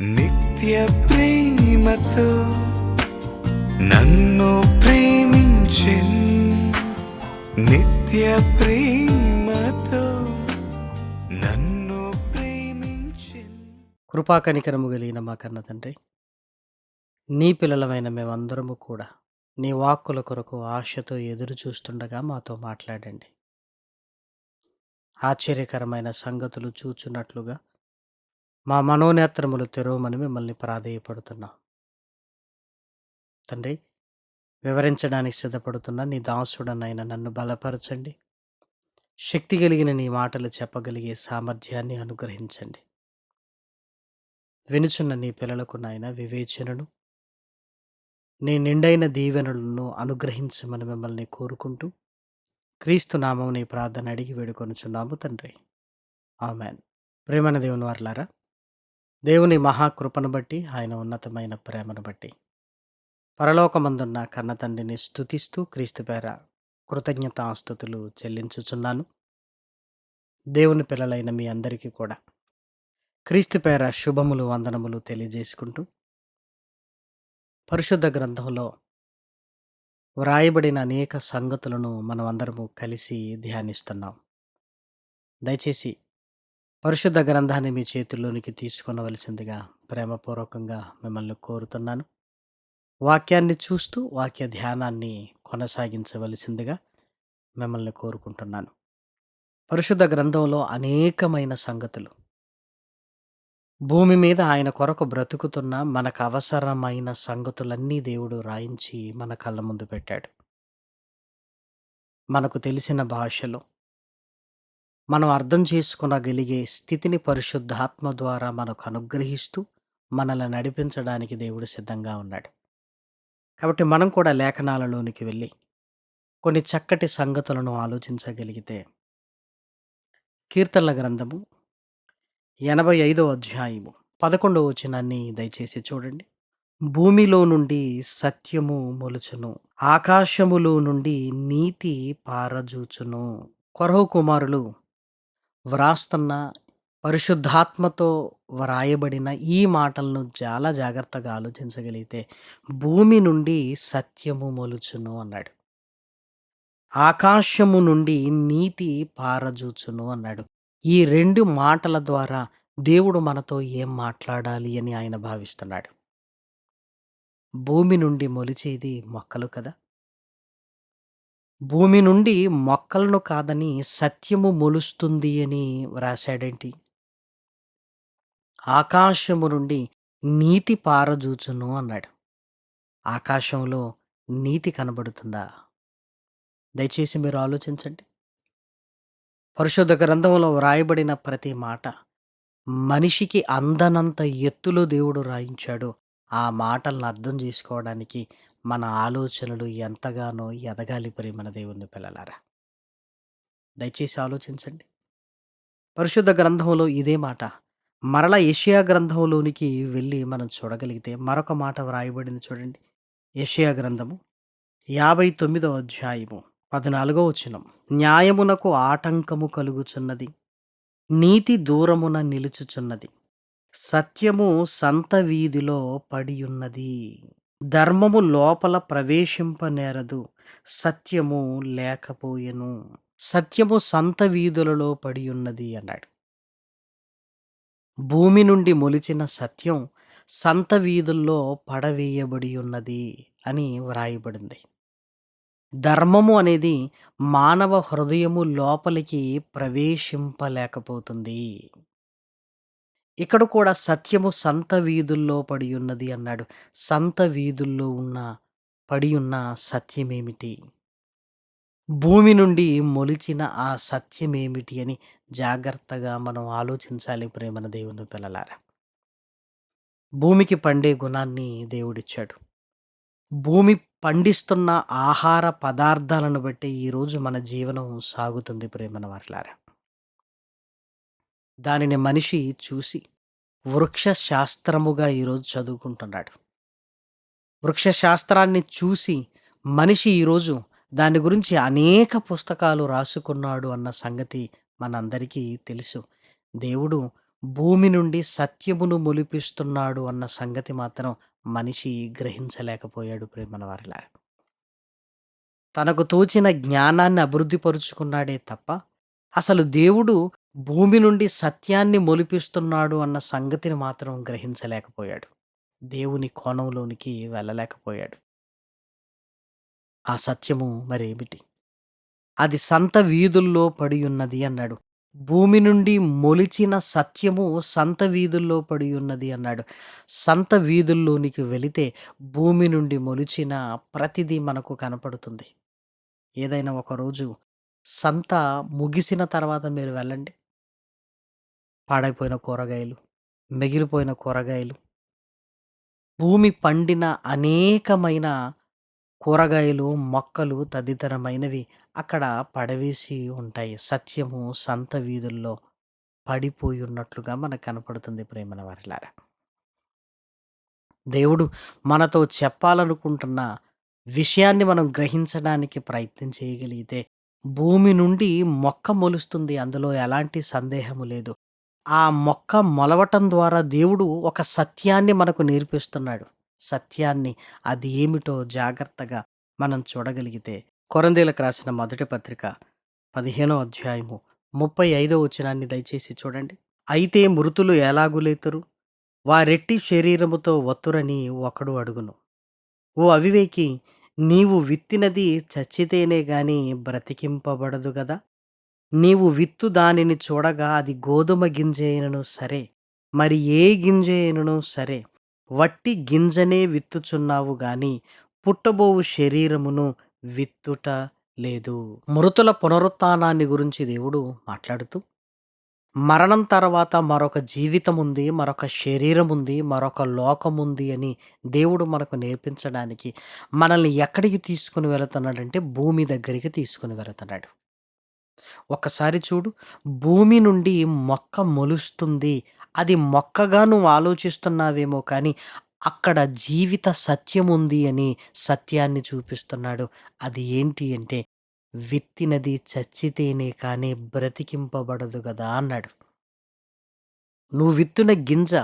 నిత్య ప్రేమతో నన్ను ప్రేమించిన్ నిత్య ప్రేమతో నన్ను ప్రేమించిన్ కృపా కనికరము కలిగిన మా కన్న తండ్రి నీ పిల్లలమైన మేమందరము కూడా నీ వాక్కుల కొరకు ఆశతో ఎదురు చూస్తుండగా మాతో మాట్లాడండి. ఆశ్చర్యకరమైన సంగతులు చూచున్నట్లుగా మా మనోనేత్రములు తెరవమని మిమ్మల్ని ప్రాధేయపడుతున్నాం. తండ్రి వివరించడానికి సిద్ధపడుతున్న నీ దాసుడనైన నన్ను బలపరచండి. శక్తి కలిగిన నీ మాటలు చెప్పగలిగే సామర్థ్యాన్ని అనుగ్రహించండి. వినుచున్న నీ పిల్లలకు నాయన వివేచనను నీ నిండైన దీవెనలను అనుగ్రహించమని మిమ్మల్ని కోరుకుంటూ క్రీస్తు నామం నీ ప్రార్థన అడిగి వేడుకొనుచున్నాము తండ్రి. ఆమెన్. ప్రేమణ దేవుని వారులారా దేవుని మహాకృపను బట్టి ఆయన ఉన్నతమైన ప్రేమను బట్టి. పరలోకమందున్న కన్నతండ్రిని స్థుతిస్తూ స్తుతిస్తూ క్రీస్తు పేర కృతజ్ఞతాస్తుతులు చెల్లించుచున్నాను. దేవుని పిల్లలైన మీ అందరికీ కూడా క్రీస్తు పేర శుభములు వందనములు తెలియజేసుకుంటూ పరిశుద్ధ గ్రంథంలో వ్రాయబడిన అనేక సంగతులను మనం అందరము కలిసి ధ్యానిస్తున్నాం. దయచేసి పరిశుద్ధ గ్రంథాన్ని మీ చేతుల్లోనికి తీసుకొనవలసిందిగా ప్రేమపూర్వకంగా మిమ్మల్ని కోరుతున్నాను. వాక్యాన్ని చూస్తూ వాక్య ధ్యానాన్ని కొనసాగించవలసిందిగా మిమ్మల్ని కోరుకుంటున్నాను. పరిశుద్ధ గ్రంథంలో అనేకమైన సంగతులు. భూమి మీద ఆయన కొరకు బ్రతుకుతున్న మనకు అవసరమైన సంగతులన్నీ దేవుడు రాయించి మన కళ్ళ ముందు పెట్టాడు. మనకు తెలిసిన భాషలో మనం అర్థం చేసుకునగలిగే స్థితిని పరిశుద్ధాత్మ ద్వారా మనకు అనుగ్రహిస్తూ మనల్ని నడిపించడానికి దేవుడు సిద్ధంగా ఉన్నాడు. కాబట్టి మనం కూడా లేఖనాలలోనికి వెళ్ళి కొన్ని చక్కటి సంగతులను ఆలోచించగలిగితే కీర్తనల గ్రంథము ఎనభై ఐదో అధ్యాయము పదకొండవ వచనాన్ని దయచేసి చూడండి. భూమిలో నుండి సత్యము మొలుచును ఆకాశములో నుండి నీతి పారజూచును. కొరహు కుమారులు వ్రాస్తున్న పరిశుద్ధాత్మతో వ్రాయబడిన ఈ మాటలను చాలా జాగ్రత్తగా ఆలోచించగలిగితే భూమి నుండి సత్యము మొలుచును అన్నాడు. ఆకాశము నుండి నీతి పారజూచును అన్నాడు. ఈ రెండు మాటల ద్వారా దేవుడు మనతో ఏం మాట్లాడాలి అని ఆయన భావిస్తున్నాడు. భూమి నుండి మొలిచేది మొక్కలు కదా? భూమి నుండి మొక్కలను కాదని సత్యము మొలుస్తుంది అని వ్రాసాడేంటి ఆకాశము నుండి నీతి పారజూచును అన్నాడు. ఆకాశంలో నీతి కనబడుతుందా? దయచేసి మీరు ఆలోచించండి. పరిశుద్ధ గ్రంథంలో వ్రాయబడిన ప్రతి మాట మనిషికి అందనంత ఎత్తులో దేవుడు రాయించాడు. ఆ మాటలను అర్థం చేసుకోవడానికి మన ఆలోచనలు ఎంతగానో ఎదగాలి ప్రేమన దేవుని పిల్లలారా. దయచేసి ఆలోచించండి. పరిశుద్ధ గ్రంథంలో ఇదే మాట. మరల ఏషియా గ్రంథంలోనికి వెళ్ళి మనం చూడగలిగితే మరొక మాట వ్రాయబడింది చూడండి. ఏషియా గ్రంథము యాభై తొమ్మిదో అధ్యాయము పద్నాలుగో వచనం. న్యాయమునకు ఆటంకము కలుగుచున్నది. నీతి దూరమున నిలుచుచున్నది. సత్యము సంత వీధిలో పడియున్నది. ధర్మము లోపల ప్రవేశింపనేరదు. సత్యము లేకపోయెను. సత్యము సంత వీధులలో పడి ఉన్నది అన్నాడు. భూమి నుండి మొలిచిన సత్యం సంత వీధుల్లో పడవేయబడి ఉన్నది అని వ్రాయబడింది. ధర్మము అనేది మానవ హృదయము లోపలికి ప్రవేశింపలేకపోతుంది. ఇక్కడ కూడా సత్యము సంత వీధుల్లో పడి ఉన్నది అన్నాడు. సంత వీధుల్లో ఉన్న పడి ఉన్న సత్యమేమిటి? భూమి నుండి మొలిచిన ఆ సత్యమేమిటి అని జాగ్రత్తగా మనం ఆలోచించాలి ప్రేమన దేవుని పిల్లలారా. భూమికి పండే గుణాన్ని దేవుడిచ్చాడు. భూమి పండిస్తున్న ఆహార పదార్థాలను బట్టి ఈరోజు మన జీవనం సాగుతుంది ప్రేమన వారిలారా. దానిని మనిషి చూసి వృక్షశాస్త్రముగా ఈరోజు చదువుకుంటున్నాడు. వృక్షశాస్త్రాన్ని చూసి మనిషి ఈరోజు దాని గురించి అనేక పుస్తకాలు రాసుకున్నాడు అన్న సంగతి మనందరికీ తెలుసు. దేవుడు భూమి నుండి సత్యమును మొలిపిస్తున్నాడు అన్న సంగతి మాత్రం మనిషి గ్రహించలేకపోయాడు ప్రేమన వారిలా తనకు తోచిన జ్ఞానాన్ని అభివృద్ధి పరుచుకున్నాడే తప్ప అసలు దేవుడు భూమి నుండి సత్యాన్ని మొలిపిస్తున్నాడు అన్న సంగతిని మాత్రం గ్రహించలేకపోయాడు. దేవుని కోణంలోనికి వెళ్ళలేకపోయాడు. ఆ సత్యము మరేమిటి? అది సంత వీధుల్లో పడి ఉన్నది అన్నాడు. భూమి నుండి మొలిచిన సత్యము సంత వీధుల్లో పడి ఉన్నది అన్నాడు. సంత వీధుల్లోనికి వెళితే భూమి నుండి మొలిచిన ప్రతిదీ మనకు కనపడుతుంది. ఏదైనా ఒకరోజు సంత ముగిసిన తర్వాత మీరు వెళ్ళండి. పాడైపోయిన కూరగాయలు మిగిలిపోయిన కూరగాయలు భూమి పండిన అనేకమైన కూరగాయలు మొక్కలు తదితరమైనవి అక్కడ పడవేసి ఉంటాయి. సత్యము సంత వీధుల్లో పడిపోయి ఉన్నట్లుగా మనకు కనపడుతుంది ప్రేమల వారిలారా. దేవుడు మనతో చెప్పాలనుకుంటున్న విషయాన్ని మనం గ్రహించడానికి ప్రయత్నం చేయగలిగితే భూమి నుండి మొక్క మొలుస్తుంది. అందులో ఎలాంటి సందేహము లేదు. ఆ మొక్క మొలవటం ద్వారా దేవుడు ఒక సత్యాన్ని మనకు నేర్పిస్తున్నాడు. సత్యాన్ని అది ఏమిటో జాగ్రత్తగా మనం చూడగలిగితే కొరందీలకు రాసిన మొదటి పత్రిక పదిహేనో అధ్యాయము ముప్పై ఐదో వచనాన్ని దయచేసి చూడండి. అయితే మృతులు ఎలాగులేతురు వారెట్టి శరీరముతో వత్తురని ఒకడు అడుగును. ఓ అవివేకి నీవు విత్తినది చచ్చితేనే గాని బ్రతికింపబడదు గదా. నీవు విత్తు దానిని చూడగా అది గోధుమ గింజ అయినను సరే మరి ఏ గింజ సరే వట్టి గింజనే విత్తుచున్నావు గాని పుట్టబోవు శరీరమును విత్తుట లేదు. మృతుల పునరుత్నాన్ని గురించి దేవుడు మాట్లాడుతూ మరణం తర్వాత మరొక జీవితం ఉంది మరొక శరీరం ఉంది మరొక లోకం ఉంది అని దేవుడు మనకు నేర్పించడానికి మనల్ని ఎక్కడికి తీసుకుని వెళుతున్నాడంటే భూమి దగ్గరికి తీసుకుని వెళుతున్నాడు. ఒక్కసారి చూడు భూమి నుండి మొక్క మొలుస్తుంది. అది మొక్కగా నువ్వు ఆలోచిస్తున్నావేమో కానీ అక్కడ జీవిత సత్యం ఉంది అని సత్యాన్ని చూపిస్తున్నాడు. అది ఏంటి అంటే విత్తినది చచ్చితేనే కానీ బ్రతికింపబడదు కదా అన్నాడు. నువ్వు విత్తున గింజ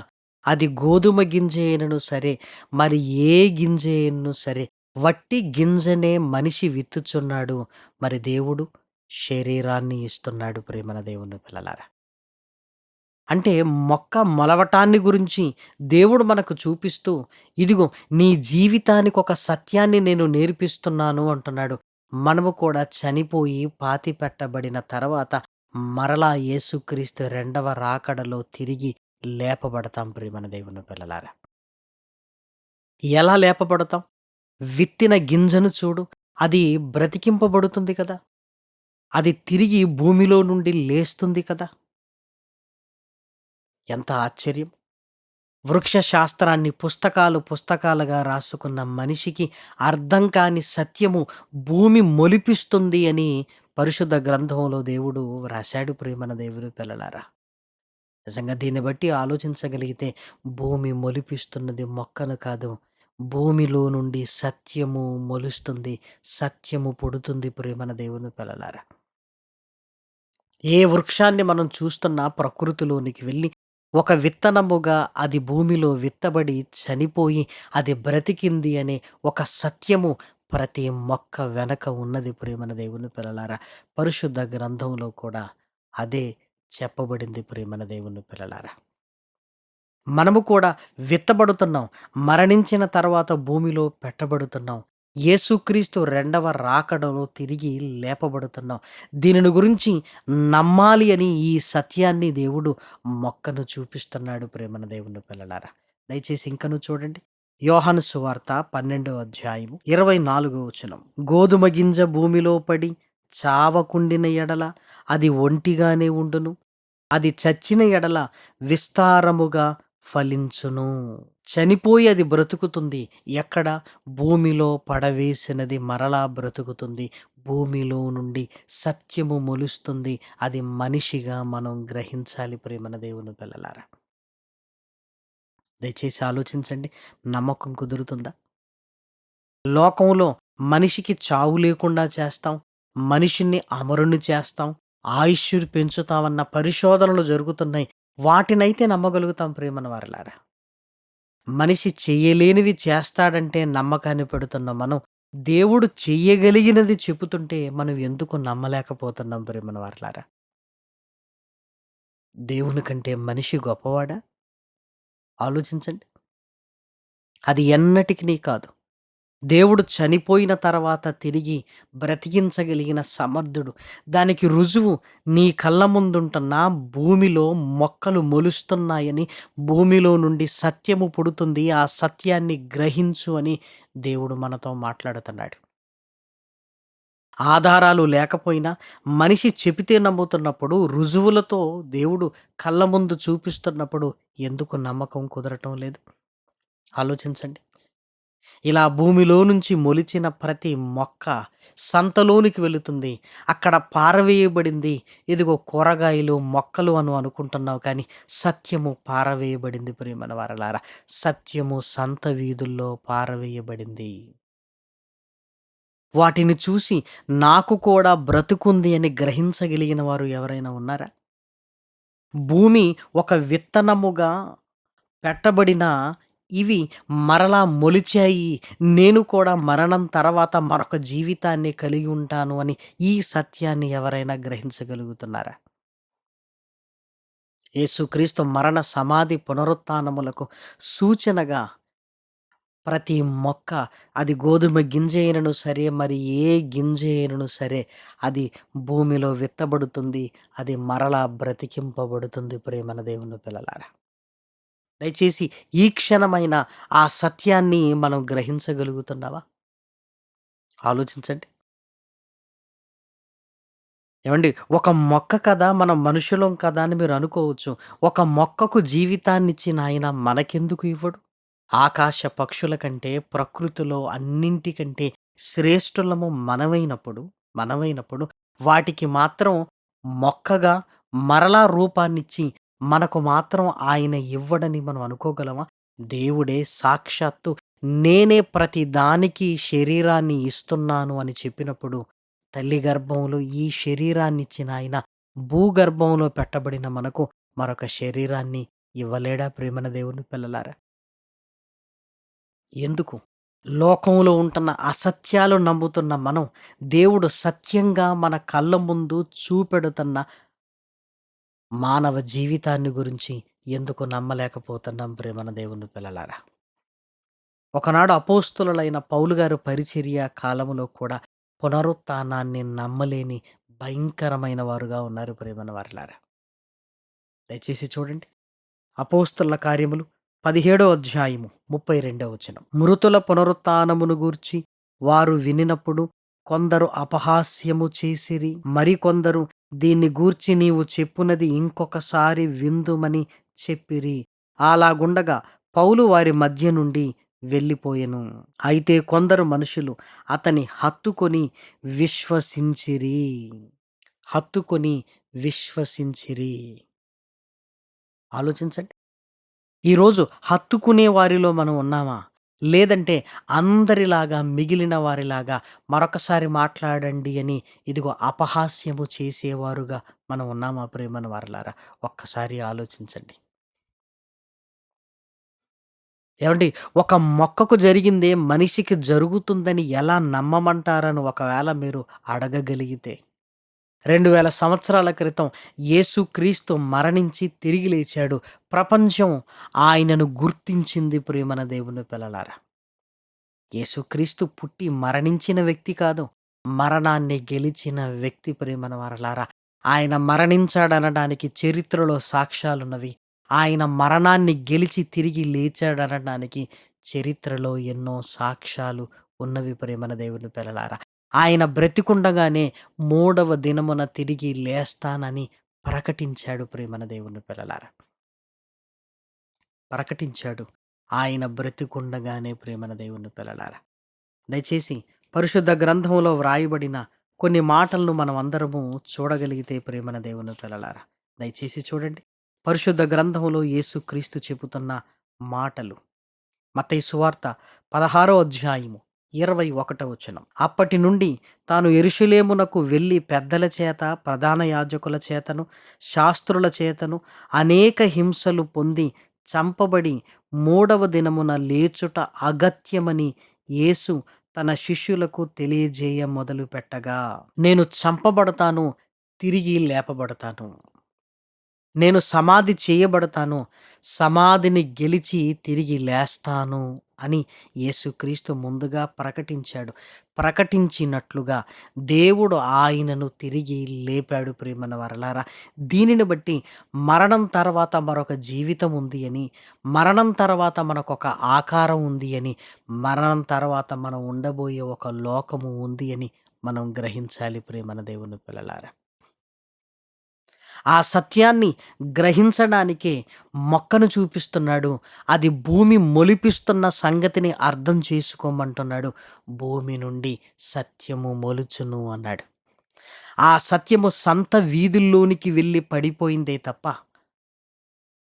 అది గోధుమ గింజ అయినను సరే మరి ఏ గింజ అయినను సరే వట్టి గింజనే మనిషి విత్తుచున్నాడు మరి దేవుడు శరీరాన్ని ఇస్తున్నాడు ప్రేమన దేవుని పిల్లలారా. అంటే మొక్క మొలవటాన్ని గురించి దేవుడు మనకు చూపిస్తూ ఇదిగో నీ జీవితానికి ఒక సత్యాన్ని నేను నేర్పిస్తున్నాను అంటున్నాడు. మనము కూడా చనిపోయి పాతి పెట్టబడిన తర్వాత మరలా యేసుక్రీస్తు రెండవ రాకడలో తిరిగి లేపబడతాం ప్రియమన దేవుని పిల్లలారా. ఎలా లేపబడతాం? విత్తిన గింజను చూడు అది బ్రతికింపబడుతుంది కదా. అది తిరిగి భూమిలో నుండి లేస్తుంది కదా. ఎంత ఆశ్చర్యం! వృక్ష శాస్త్రాన్ని పుస్తకాలు పుస్తకాలుగా రాసుకున్న మనిషికి అర్థం కాని సత్యము భూమి మొలిపిస్తుంది అని పరిశుద్ధ గ్రంథంలో దేవుడు రాశాడు ప్రేమన దేవుడు పిల్లలారా. నిజంగా దీన్ని బట్టి ఆలోచించగలిగితే భూమి మొలిపిస్తున్నది మొక్కను కాదు భూమిలో నుండి సత్యము మొలుస్తుంది సత్యము పుడుతుంది ప్రేమన దేవుని పిల్లలారా. ఏ వృక్షాన్ని మనం చూస్తున్నా ప్రకృతిలోనికి వెళ్ళి ఒక విత్తనముగా అది భూమిలో విత్తబడి చనిపోయి అది బ్రతికింది అనే ఒక సత్యము ప్రతి మొక్క వెనక ఉన్నది ప్రేమన దేవుని పిల్లలారా. పరిశుద్ధ గ్రంథంలో కూడా అదే చెప్పబడింది ప్రేమన దేవుని పిల్లలారా. మనము కూడా విత్తబడుతున్నాం మరణించిన తర్వాత భూమిలో పెట్టబడుతున్నాం యేసుక్రీస్తు రెండవ రాకడలో తిరిగి లేపబడుతున్నాం. దీనిని గురించి నమ్మాలి అని ఈ సత్యాన్ని దేవుడు మొక్కను చూపిస్తున్నాడు ప్రేమన దేవుని పిల్లలారా. దయచేసి ఇంకను చూడండి. యోహాను సువార్త పన్నెండవ అధ్యాయము ఇరవై నాలుగో వచనం. గోధుమ గింజ భూమిలో పడి చావకుండిన ఎడల అది ఒంటిగానే ఉండును. అది చచ్చిన ఎడల విస్తారముగా ఫలించును. చనిపోయి అది బ్రతుకుతుంది. ఎక్కడ? భూమిలో పడవేసినది మరలా బ్రతుకుతుంది. భూమిలో నుండి సత్యము మొలుస్తుంది. అది మనిషిగా మనం గ్రహించాలి ప్రేమన దేవుని పిల్లలారా. దయచేసి ఆలోచించండి. నమ్మకం కుదురుతుందా? లోకంలో మనిషికి చావు లేకుండా చేస్తాం. మనిషిని అమరుని చేస్తాం. ఆయుష్యుడు పెంచుతామన్న పరిశోధనలు జరుగుతున్నాయి. వాటినైతే నమ్మగలుగుతాం ప్రేమన వారలారా. మనిషి చెయ్యలేనివి చేస్తాడంటే నమ్మకాన్ని పెడుతున్న మనం. దేవుడు చెయ్యగలిగినది చెబుతుంటే మనం ఎందుకు నమ్మలేకపోతున్నాం ప్రేమన వారలారా? దేవుని కంటే మనిషి గొప్పవాడా? ఆలోచించండి. అది ఎన్నటికి కాదు. దేవుడు చనిపోయిన తర్వాత తిరిగి బ్రతికించగలిగిన సమర్థుడు. దానికి రుజువు నీ కళ్ళ ముందుంటున్న భూమిలో మొక్కలు మొలుస్తున్నాయని భూమిలో నుండి సత్యము పుడుతుంది. ఆ సత్యాన్ని గ్రహించు అని దేవుడు మనతో మాట్లాడుతున్నాడు. ఆధారాలు లేకపోయినా మనిషి చెబితే నమ్ముతున్నప్పుడు రుజువులతో దేవుడు కళ్ళ ముందు చూపిస్తున్నప్పుడు ఎందుకు నమ్మకం కుదరటం లేదు? ఆలోచించండి. ఇలా భూమిలో నుంచి మొలిచిన ప్రతి మొక్క సంతలోనికి వెళుతుంది. అక్కడ పారవేయబడింది. ఇదిగో కూరగాయలు మొక్కలు అను అనుకుంటున్నావు కానీ సత్యము పారవేయబడింది ప్రియమన వారలారా. సత్యము సంత వీధుల్లో పారవేయబడింది. వాటిని చూసి నాకు కూడా బ్రతుకుంది అని గ్రహించగలిగిన వారు ఎవరైనా ఉన్నారా? భూమి ఒక విత్తనముగా పెట్టబడిన ఇవి మరలా మొలిచాయి. నేను కూడా మరణం తర్వాత మరొక జీవితాన్ని కలిగి ఉంటాను అని ఈ సత్యాన్ని ఎవరైనా గ్రహించగలుగుతున్నారా? యేసుక్రీస్తు మరణ సమాధి పునరుత్నములకు సూచనగా ప్రతి మొక్క అది గోధుమ గింజ అయినను సరే మరి ఏ గింజ అయినను సరే అది భూమిలో విత్తబడుతుంది అది మరలా బ్రతికింపబడుతుంది ప్రేమన దేవుని పిల్లలారా. దయచేసి ఈ క్షణమైన ఆ సత్యాన్ని మనం గ్రహించగలుగుతున్నావా? ఆలోచించండి. ఏమండి ఒక మొక్క కదా మనం మనుషులం కదా అని మీరు అనుకోవచ్చు. ఒక మొక్కకు జీవితాన్నిచ్చిన ఆయన మనకెందుకు ఇవ్వడు? ఆకాశ పక్షుల కంటే ప్రకృతిలో అన్నింటికంటే శ్రేష్ఠులము మనమైనప్పుడు మనమైనప్పుడు వాటికి మాత్రం మొక్కగా మరలా రూపాన్నిచ్చి మనకు మాత్రం ఆయన ఇవ్వడని మనం అనుకోగలమా? దేవుడే సాక్షాత్తు నేనే ప్రతి దానికి శరీరాన్ని ఇస్తున్నాను అని చెప్పినప్పుడు తల్లి గర్భంలో ఈ శరీరాన్ని ఇచ్చిన ఆయన భూగర్భంలో పెట్టబడిన మనకు మరొక శరీరాన్ని ఇవ్వలేడా ప్రేమన దేవుని పిల్లలారా? ఎందుకు? లోకంలో ఉంటున్న అసత్యాలు నమ్ముతున్న మనం దేవుడు సత్యంగా మన కళ్ళ ముందు చూపెడుతున్న మానవ జీవితాన్ని గురించి ఎందుకు నమ్మలేకపోతున్నాం ప్రేమన దేవుని పిల్లలారా? ఒకనాడు అపోస్తులైన పౌలు గారు పరిచర్య కాలములో కూడా పునరుత్నాన్ని నమ్మలేని భయంకరమైన వారుగా ఉన్నారు ప్రేమన వారులారా. దయచేసి చూడండి. అపోస్తుల కార్యములు పదిహేడో అధ్యాయము ముప్పై రెండో వచనం. మృతుల పునరుత్నమును గూర్చి వారు వినినప్పుడు కొందరు అపహాస్యము చేసిరి మరికొందరు దీన్ని గూర్చి నీవు చెప్పునది ఇంకొకసారి విందుమని చెప్పిరి. అలాగుండగా పౌలు వారి మధ్య నుండి వెళ్ళిపోయెను. అయితే కొందరు మనుషులు అతని హత్తుకొని విశ్వసించిరి. హత్తుకొని విశ్వసించిరి. ఆలోచించండి. ఈరోజు హత్తుకునే వారిలో మనం ఉన్నామా? లేదంటే అందరిలాగా మిగిలిన వారిలాగా మరొకసారి మాట్లాడండి అని ఇదిగో అపహాస్యము చేసేవారుగా మనం ఉన్నామా ప్రేమను వారలారా. ఒక్కసారి ఆలోచించండి. ఏమండి ఒక మొక్కకు జరిగిందే మనిషికి జరుగుతుందని ఎలా నమ్మమంటారని ఒకవేళ మీరు అడగగలిగితే? రెండు వేల సంవత్సరాల క్రితం యేసుక్రీస్తు మరణించి తిరిగి లేచాడు. ప్రపంచం ఆయనను గుర్తించింది ప్రేమన దేవుని పిల్లలారా. యేసుక్రీస్తు పుట్టి మరణించిన వ్యక్తి కాదు మరణాన్ని గెలిచిన వ్యక్తి ప్రేమన వరలారా. ఆయన మరణించాడనడానికి చరిత్రలో సాక్ష్యాలున్నవి. ఆయన మరణాన్ని గెలిచి తిరిగి లేచాడనడానికి చరిత్రలో ఎన్నో సాక్ష్యాలు ఉన్నవి ప్రేమన దేవుని పిల్లలారా. ఆయన బ్రతికుండగానే మూడవ దినమున తిరిగి లేస్తానని ప్రకటించాడు ప్రేమన దేవుని పిల్లలారా. ప్రకటించాడు. ఆయన బ్రతికుండగానే ప్రేమన దేవుని పిల్లలారా. దయచేసి పరిశుద్ధ గ్రంథంలో వ్రాయబడిన కొన్ని మాటలను మనం అందరము చూడగలిగితే ప్రేమన దేవుని పిల్లలారా. దయచేసి చూడండి. పరిశుద్ధ గ్రంథంలో యేసుక్రీస్తు చెబుతున్న మాటలు. మతయి సువార్త పదహారో అధ్యాయము. ఇరవై ఒకటవ వచనం. అప్పటి నుండి తాను ఎరుషులేమునకు వెళ్ళి పెద్దల చేత ప్రధాన యాజకుల చేతను శాస్త్రుల చేతను అనేక హింసలు పొంది చంపబడి మూడవ దినమున లేచుట అగత్యమని యేసు తన శిష్యులకు తెలియజేయ మొదలు పెట్టగా నేను చంపబడతాను తిరిగి లేపబడతాను. నేను సమాధి చేయబడతాను సమాధిని గెలిచి తిరిగి లేస్తాను. అని యేసుక్రీస్తు ముందుగా ప్రకటించాడు. ప్రకటించినట్లుగా దేవుడు ఆయనను తిరిగి లేపాడు ప్రేమన వరలారా. దీనిని బట్టి మరణం తర్వాత మరొక జీవితం ఉంది అని మరణం తర్వాత మనకు ఒక ఆకారం ఉంది అని మరణం తర్వాత మనం ఉండబోయే ఒక లోకము ఉంది అని మనం గ్రహించాలి ప్రేమన దేవుని పిల్లలారా. ఆ సత్యాన్ని గ్రహించడానికే మొక్కను చూపిస్తున్నాడు. అది భూమి మొలిపిస్తున్న సంగతిని అర్థం చేసుకోమంటున్నాడు. భూమి నుండి సత్యము మొలుచును అన్నాడు. ఆ సత్యము సంత వీధుల్లోనికి వెళ్ళి పడిపోయిందే తప్ప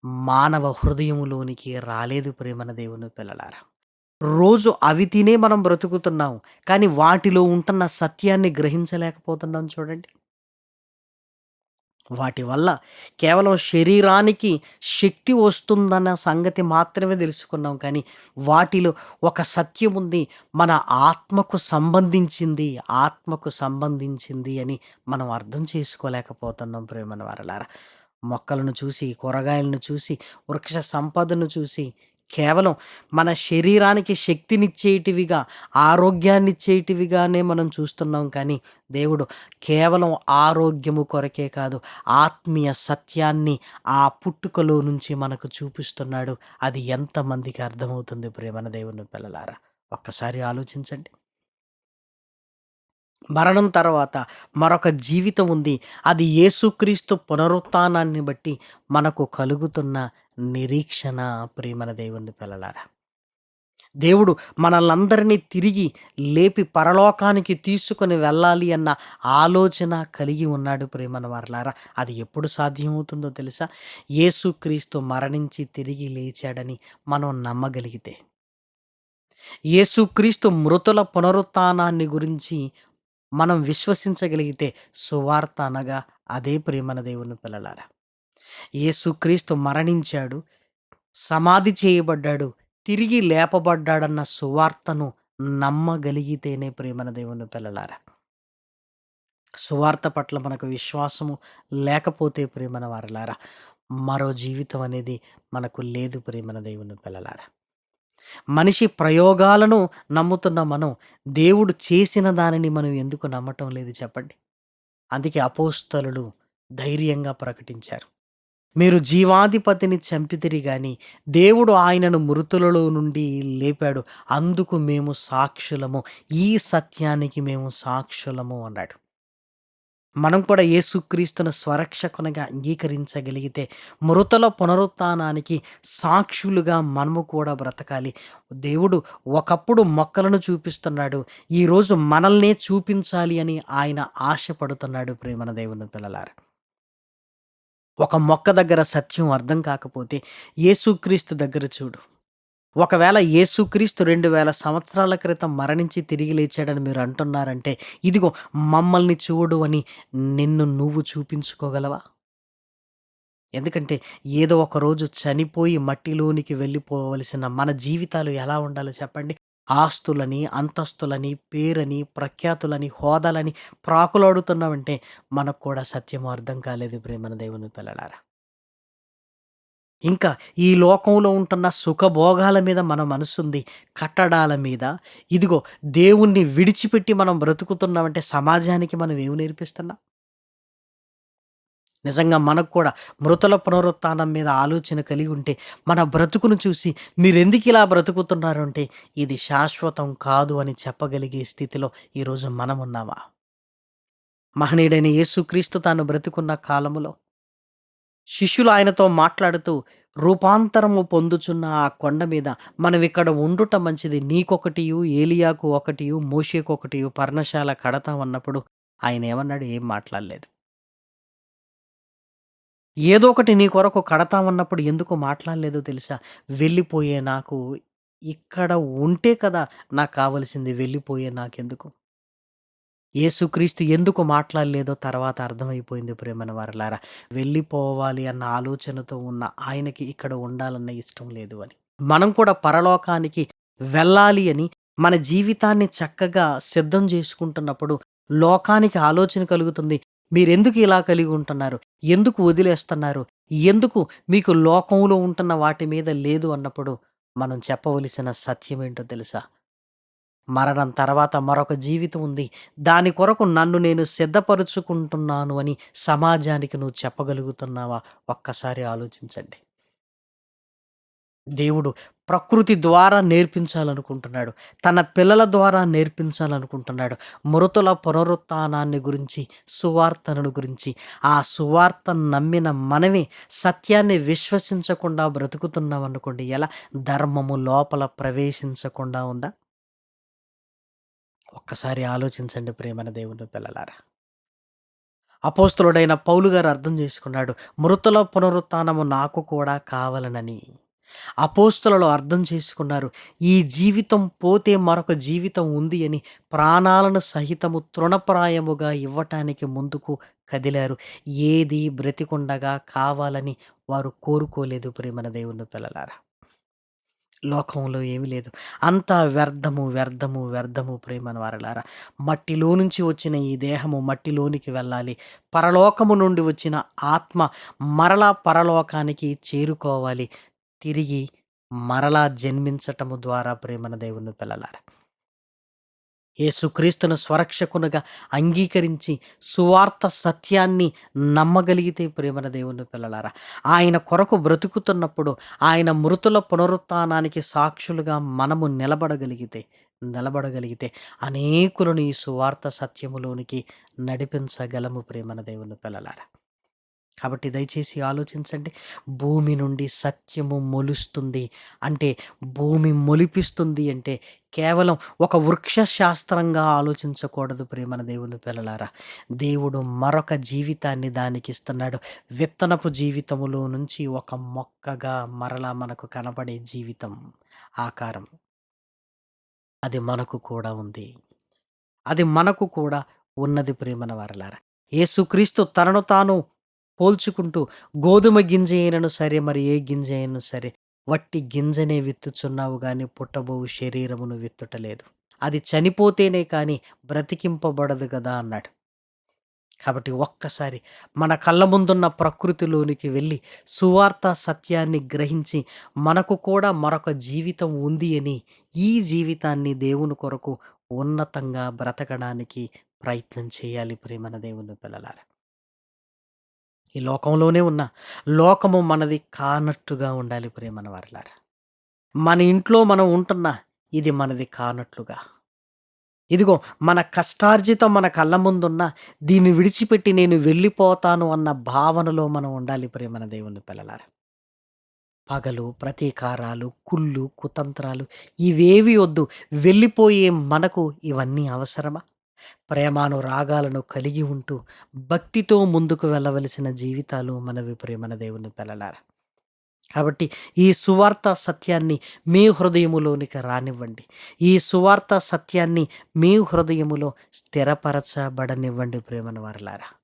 మానవ హృదయములోనికి రాలేదు ప్రేమన దేవుని పిల్లలారా. రోజు అవి తినే మనం బ్రతుకుతున్నాం. కానీ వాటిలో ఉంటున్న సత్యాన్ని గ్రహించలేకపోతున్నాం చూడండి. వాటి వల్ల కేవలం శరీరానికి శక్తి వస్తుందన్న సంగతి మాత్రమే తెలుసుకున్నాం. కానీ వాటిలో ఒక సత్యం ఉంది. మన ఆత్మకు సంబంధించింది ఆత్మకు సంబంధించింది అని మనం అర్థం చేసుకోలేకపోతున్నాం ప్రేమన వారలారా. మొక్కలను చూసి కూరగాయలను చూసి వృక్ష సంపదను చూసి కేవలం మన శరీరానికి శక్తినిచ్చేటివిగా ఆరోగ్యాన్నిచ్చేటివిగానే మనం చూస్తున్నాం కానీ దేవుడు కేవలం ఆరోగ్యము కొరకే కాదు ఆత్మీయ సత్యాన్ని ఆ పుట్టుకలో నుంచి మనకు చూపిస్తున్నాడు. అది ఎంతమందికి అర్థమవుతుంది ప్రేమన దేవుని పిల్లలారా? ఒక్కసారి ఆలోచించండి. మరణం తర్వాత మరొక జీవితం ఉంది. అది యేసుక్రీస్తు పునరుత్నాన్ని బట్టి మనకు కలుగుతున్న నిరీక్షణ ప్రేమన దేవుని పిల్లలారా. దేవుడు మనల్నందరినీ తిరిగి లేపి పరలోకానికి తీసుకొని వెళ్ళాలి అన్న ఆలోచన కలిగి ఉన్నాడు ప్రేమను వారలారా. అది ఎప్పుడు సాధ్యమవుతుందో తెలుసా? యేసుక్రీస్తు మరణించి తిరిగి లేచాడని మనం నమ్మగలిగితే. యేసుక్రీస్తు మృతుల పునరుత్నాన్ని గురించి మనం విశ్వసించగలిగితే సువార్త అనగా అదే ప్రేమన దేవుని పిల్లలారా. యేసుక్రీస్తు మరణించాడు సమాధి చేయబడ్డాడు తిరిగి లేపబడ్డాడన్న సువార్తను నమ్మగలిగితేనే ప్రేమన దేవుని పిల్లలారా. సువార్త పట్ల మనకు విశ్వాసము లేకపోతే ప్రేమన వారలారా మరో జీవితం అనేది మనకు లేదు ప్రేమన దేవుని పిల్లలారా. మనిషి ప్రయోగాలను నమ్ముతున్న మనం దేవుడు చేసిన దానిని మనం ఎందుకు నమ్మటం లేదు చెప్పండి. అందుకే అపోస్తలు ధైర్యంగా ప్రకటించారు. మీరు జీవాధిపతిని చంపితిరి గాని దేవుడు ఆయనను మృతులలో నుండి లేపాడు. అందుకు మేము సాక్షులము. ఈ సత్యానికి మేము సాక్షులము అన్నాడు. మనం కూడా యేసుక్రీస్తును స్వరక్షకునిగా అంగీకరించగలిగితే మృతుల పునరుత్నానికి సాక్షులుగా మనము కూడా బ్రతకాలి. దేవుడు ఒకప్పుడు మొక్కలను చూపిస్తున్నాడు. ఈరోజు మనల్నే చూపించాలి అని ఆయన ఆశపడుతున్నాడు ప్రేమన దేవుని పిల్లలారా. ఒక మొక్క దగ్గర సత్యం అర్థం కాకపోతే యేసుక్రీస్తు దగ్గర చూడు. ఒకవేళ యేసుక్రీస్తు రెండు వేల సంవత్సరాల క్రితం మరణించి తిరిగి లేచాడని మీరు అంటున్నారంటే ఇదిగో మమ్మల్ని చూడు అని నిన్ను నువ్వు చూపించుకోగలవా? ఎందుకంటే ఏదో ఒక రోజు చనిపోయి మట్టిలోనికి వెళ్ళిపోవలసిన మన జీవితాలు ఎలా ఉండాలో చెప్పండి. ఆస్తులని అంతస్తులని పేరని ప్రఖ్యాతులని హోదాలని ప్రాకులాడుతున్నామంటే మనకు కూడా సత్యం అర్థం కాలేదు ప్రేమన దేవుని పిల్లలారా. ఇంకా ఈ లోకంలో ఉంటున్న సుఖభోగాల మీద మన మనసుంది కట్టడాల మీద. ఇదిగో దేవుణ్ణి విడిచిపెట్టి మనం బ్రతుకుతున్నామంటే సమాజానికి మనం ఏమి నేర్పిస్తున్నాం? నిజంగా మనకు కూడా మృతుల పునరుత్థానం మీద ఆలోచన కలిగి ఉంటే మన బ్రతుకును చూసి మీరెందుకు ఇలా బ్రతుకుతున్నారు అంటే ఇది శాశ్వతం కాదు అని చెప్పగలిగే స్థితిలో ఈరోజు మనం ఉన్నామా మహనీయుడైన యేసుక్రీస్తు తాను బ్రతుకున్న కాలములో శిష్యులు ఆయనతో మాట్లాడుతూ రూపాంతరము పొందుచున్న ఆ కొండ మీద మనం ఇక్కడ ఉండుట మంచిది. నీకొకటియు ఏలియాకు ఒకటియు మోషేకు ఒకటియు పర్ణశాల కడతామన్నప్పుడు ఆయన ఏమన్నాడు? ఏం మాట్లాడలేదు. ఏదో ఒకటి నీ కొరకు కడతామన్నప్పుడు ఎందుకు మాట్లాడలేదో తెలుసా? వెళ్ళిపోయే నాకు ఇక్కడ ఉంటే కదా నాకు కావలసింది వెళ్ళిపోయే నాకెందుకు? యేసుక్రీస్తు ఎందుకు మాట్లాడలేదో తర్వాత అర్థమైపోయింది ప్రేమన వారలారా. వెళ్ళిపోవాలి అన్న ఆలోచనతో ఉన్న ఆయనకి ఇక్కడ ఉండాలన్న ఇష్టం లేదు అని. మనం కూడా పరలోకానికి వెళ్ళాలి అని మన జీవితాన్ని చక్కగా సిద్ధం చేసుకుంటున్నప్పుడు లోకానికి ఆలోచన కలుగుతుంది. మీరెందుకు ఇలా కలిగి ఉంటున్నారు? ఎందుకు వదిలేస్తున్నారు? ఎందుకు మీకు లోకంలో ఉంటున్న వాటి మీద లేదు అన్నప్పుడు మనం చెప్పవలసిన సత్యం ఏంటో తెలుసా? మరణం తర్వాత మరొక జీవితం ఉంది. దాని కొరకు నన్ను నేను సిద్ధపరుచుకుంటున్నాను అని సమాజానికి నువ్వు చెప్పగలుగుతున్నావా? ఒక్కసారి ఆలోచించండి. దేవుడు ప్రకృతి ద్వారా నేర్పించాలనుకుంటున్నాడు. తన పిల్లల ద్వారా నేర్పించాలనుకుంటున్నాడు. మృతుల పునరుత్నాన్ని గురించి సువార్తను గురించి. ఆ సువార్త నమ్మిన మనమే సత్యాన్ని విశ్వసించకుండా బ్రతుకుతున్నాం అనుకోండి ఎలా? ధర్మము లోపల ప్రవేశించకుండా ఉందా? ఒక్కసారి ఆలోచించండి ప్రేమన దేవుని పిల్లలారా. అపోస్తులుడైన పౌలు గారు అర్థం చేసుకున్నాడు మృతుల పునరుత్నము నాకు కూడా కావాలనని. అపోస్తులలో అర్థం చేసుకున్నారు ఈ జీవితం పోతే మరొక జీవితం ఉంది అని ప్రాణాలను సహితము తృణప్రాయముగా ఇవ్వటానికి ముందుకు కదిలారు. ఏది బ్రతికుండగా కావాలని వారు కోరుకోలేదు ప్రేమన దేవుని పిల్లలారా. లోకంలో ఏమీ లేదు. అంతా వ్యర్థము వ్యర్థము వ్యర్థము ప్రేమను వారలారా. మట్టిలో నుంచి వచ్చిన ఈ దేహము మట్టిలోనికి వెళ్ళాలి. పరలోకము నుండి వచ్చిన ఆత్మ మరలా పరలోకానికి చేరుకోవాలి. తిరిగి మరలా జన్మించటము ద్వారా ప్రేమన దేవుని పిల్లలారా యేసుక్రీస్తును స్వరక్షకునుగా అంగీకరించి సువార్త సత్యాన్ని నమ్మగలిగితే ప్రేమన దేవుని పిల్లలారా ఆయన కొరకు బ్రతుకుతున్నప్పుడు ఆయన మృతుల పునరుత్నానికి సాక్షులుగా మనము నిలబడగలిగితే నిలబడగలిగితే అనేకులను ఈ సువార్త సత్యములోనికి నడిపించగలము ప్రేమన దేవుని పిల్లలారా కాబట్టి దయచేసి ఆలోచించండి. భూమి నుండి సత్యము మొలుస్తుంది. అంటే భూమి మొలిపిస్తుంది అంటే కేవలం ఒక వృక్ష శాస్త్రంగా ఆలోచించకూడదు ప్రేమన దేవుని పిల్లలారా. దేవుడు మరొక జీవితాన్ని దానికి ఇస్తున్నాడు. విత్తనపు జీవితములో నుంచి ఒక మొక్కగా మరలా మనకు కనబడే జీవితం ఆకారం. అది మనకు కూడా ఉంది. అది మనకు కూడా ఉన్నది ప్రేమన వారలారా. యేసుక్రీస్తు తనను తాను పోల్చుకుంటూ గోధుమ గింజ అయినను సరే మరి ఏ గింజ అయినను సరే వట్టి గింజనే విత్తుచున్నావు కానీ పుట్టబోవు శరీరమును విత్తుటలేదు. అది చనిపోతేనే కానీ బ్రతికింపబడదు కదా అన్నాడు. కాబట్టి ఒక్కసారి మన కళ్ళ ముందున్న ప్రకృతిలోనికి వెళ్ళి సువార్త సత్యాన్ని గ్రహించి మనకు కూడా మరొక జీవితం ఉంది అని ఈ జీవితాన్ని దేవుని కొరకు ఉన్నతంగా బ్రతకడానికి ప్రయత్నం చేయాలి ప్రేమన దేవుని పిల్లలారా. ఈ లోకంలోనే ఉన్న లోకము మనది కానట్టుగా ఉండాలి ప్రేమన వారిలారా. మన ఇంట్లో మనం ఉంటున్నా ఇది మనది కానట్లుగా. ఇదిగో మన కష్టార్జితం మన కళ్ళ ముందున్న దీన్ని విడిచిపెట్టి నేను వెళ్ళిపోతాను అన్న భావనలో మనం ఉండాలి ప్రేమన దేవుని పిల్లలారా. పగలు ప్రతీకారాలు కుళ్ళు కుతంత్రాలు ఇవేవి వద్దు. వెళ్ళిపోయే మనకు ఇవన్నీ అవసరమా? ప్రేమానురాగాలను కలిగి ఉంటూ భక్తితో ముందుకు వెళ్ళవలసిన జీవితాలు మనవి ప్రేమన దేవుని పిల్లలారా. కాబట్టి ఈ సువార్త సత్యాన్ని మీ హృదయములోనికి రానివ్వండి. ఈ సువార్త సత్యాన్ని మీ హృదయములో స్థిరపరచబడనివ్వండి ప్రేమను వారలారా.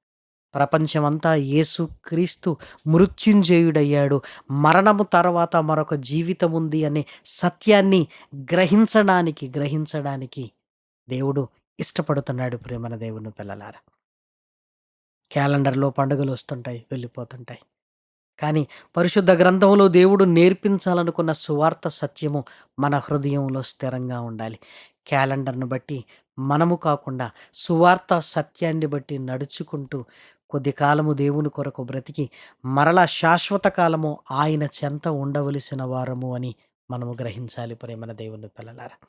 ప్రపంచమంతా యేసు క్రీస్తు మృత్యుంజయుడయ్యాడు. మరణము తర్వాత మరొక జీవితం ఉంది అనే సత్యాన్ని గ్రహించడానికి గ్రహించడానికి దేవుడు ఇష్టపడుతున్నాడు ప్రేమన దేవుని పిల్లలారా. క్యాలెండర్లో పండుగలు వస్తుంటాయి వెళ్ళిపోతుంటాయి. కానీ పరిశుద్ధ గ్రంథంలో దేవుడు నేర్పించాలనుకున్న సువార్త సత్యము మన హృదయంలో స్థిరంగా ఉండాలి. క్యాలెండర్ను బట్టి మనము కాకుండా సువార్త సత్యాన్ని బట్టి నడుచుకుంటూ కొద్ది కాలము దేవుని కొరకు బ్రతికి మరలా శాశ్వత కాలము ఆయన చెంత ఉండవలసిన వారము అని మనము గ్రహించాలి ప్రేమన దేవుని పిల్లలారా.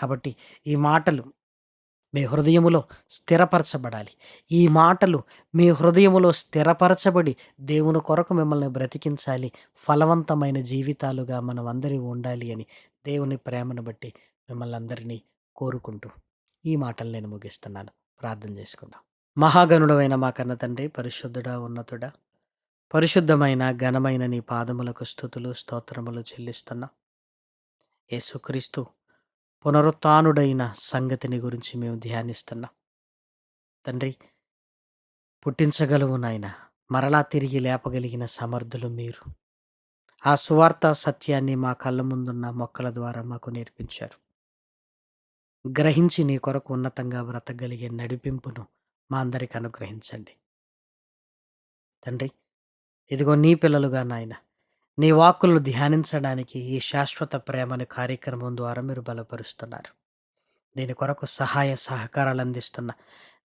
కాబట్టి ఈ మాటలు మీ హృదయములో స్థిరపరచబడాలి. ఈ మాటలు మీ హృదయములో స్థిరపరచబడి దేవుని కొరకు మిమ్మల్ని బ్రతికించాలి. ఫలవంతమైన జీవితాలుగా మనం అందరి ఉండాలి అని దేవుని ప్రేమను బట్టి మిమ్మల్ని అందరినీ కోరుకుంటూ ఈ మాటలు నేను ముగిస్తున్నాను. ప్రార్థన చేసుకుందాం. మహాగణుడమైన మా కన్న తండ్రి పరిశుద్ధుడా ఉన్నతుడా పరిశుద్ధమైన ఘనమైన నీ పాదములకు స్థుతులు స్తోత్రములు చెల్లిస్తున్నా. యేసుక్రీస్తు పునరుత్డైన సంగతిని గురించి మేము ధ్యానిస్తున్నాం. తండ్రి పుట్టించగలవు నాయన. మరలా తిరిగి లేపగలిగిన సమర్థులు మీరు. ఆ సువార్త సత్యాన్ని మా కళ్ళ ముందున్న మొక్కల ద్వారా మాకు నేర్పించారు. గ్రహించి నీ కొరకు ఉన్నతంగా బ్రతకగలిగే నడిపింపును మా అందరికి అనుగ్రహించండి. తండ్రి ఇదిగో నీ పిల్లలుగా నాయన. నీ వాక్కులను ధ్యానించడానికి ఈ శాశ్వత ప్రేమని కార్యక్రమం ద్వారా మీరు బలపరుస్తున్నారు. దీని కొరకు సహాయ సహకారాలు అందిస్తున్న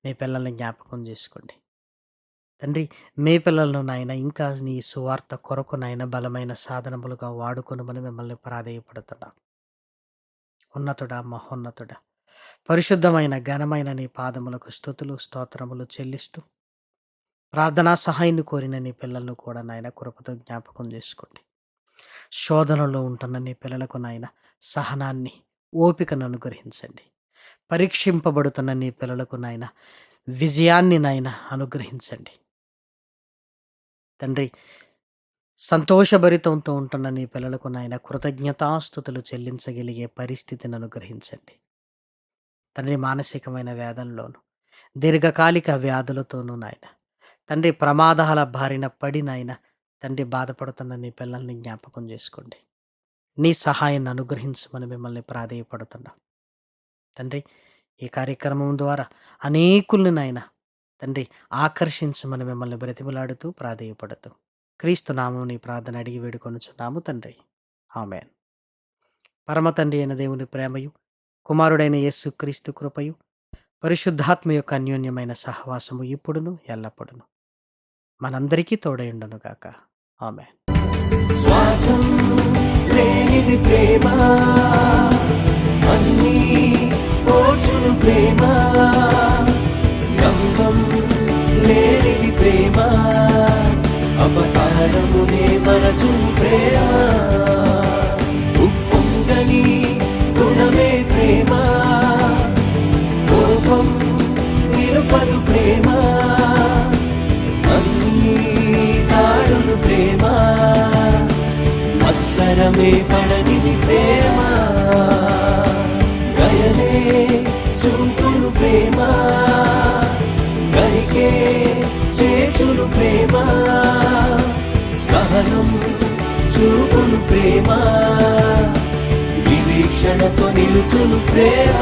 మీ పిల్లల్ని జ్ఞాపకం చేసుకోండి. తండ్రి మీ పిల్లలను నాయన ఇంకా నీ సువార్త కొరకు నాయన బలమైన సాధనములుగా వాడుకొనమని మిమ్మల్ని ప్రాధేయపడుతున్నాం. ఉన్నతుడా మహోన్నతుడా పరిశుద్ధమైన ఘనమైన నీ పాదములకు స్థుతులు స్తోత్రములు చెల్లిస్తూ ప్రార్థనా సహాయాన్ని కోరిన నీ పిల్లలను కూడా నాయన కృపతో జ్ఞాపకం చేసుకోండి. శోధనలో ఉంటున్న నీ పిల్లలకు నాయన సహనాన్ని ఓపికను అనుగ్రహించండి. పరీక్షింపబడుతున్న నీ పిల్లలకు నాయన విజయాన్ని నాయన అనుగ్రహించండి. తండ్రి సంతోషభరితంతో ఉంటున్న నీ పిల్లలకు నాయన కృతజ్ఞతాస్థుతులు చెల్లించగలిగే పరిస్థితిని అనుగ్రహించండి. తండ్రి మానసికమైన వేదంలోను దీర్ఘకాలిక వ్యాధులతోనూ నాయన తండ్రి ప్రమాదాల బారిన పడి నాయన తండ్రి బాధపడుతున్న నీ పిల్లల్ని జ్ఞాపకం చేసుకోండి. నీ సహాయాన్ని అనుగ్రహించమని మిమ్మల్ని ప్రాధేయపడుతున్నాం. తండ్రి ఈ కార్యక్రమం ద్వారా అనేకుల్ని నాయన తండ్రి ఆకర్షించమని మిమ్మల్ని బ్రతిమలాడుతూ ప్రాధేయపడుతూ క్రీస్తు నామం నీ ప్రార్థన అడిగి వేడుకొనుచున్నాము తండ్రి. ఆమెన్. పరమ తండ్రి అయిన దేవుని ప్రేమయు కుమారుడైన యేసు క్రీస్తు కృపయు పరిశుద్ధాత్మ యొక్క అన్యోన్యమైన సహవాసము ఇప్పుడును ఎల్లప్పుడును. మనందరికీ తోడైండును ఆమె స్వార్థం లేనిది ప్రేమ అన్నీ ఓచును ప్రేమ. గంగం లేనిది ప్రేమ అపకారమునే మరచును ప్రేమ. మత్సరమే పడనిది ప్రేమ. గయనే చూపులు ప్రేమ. గరికే చేచులు ప్రేమ. సహనం చూపులు ప్రేమ. వివీక్షణతో నిలుచులు ప్రేమ.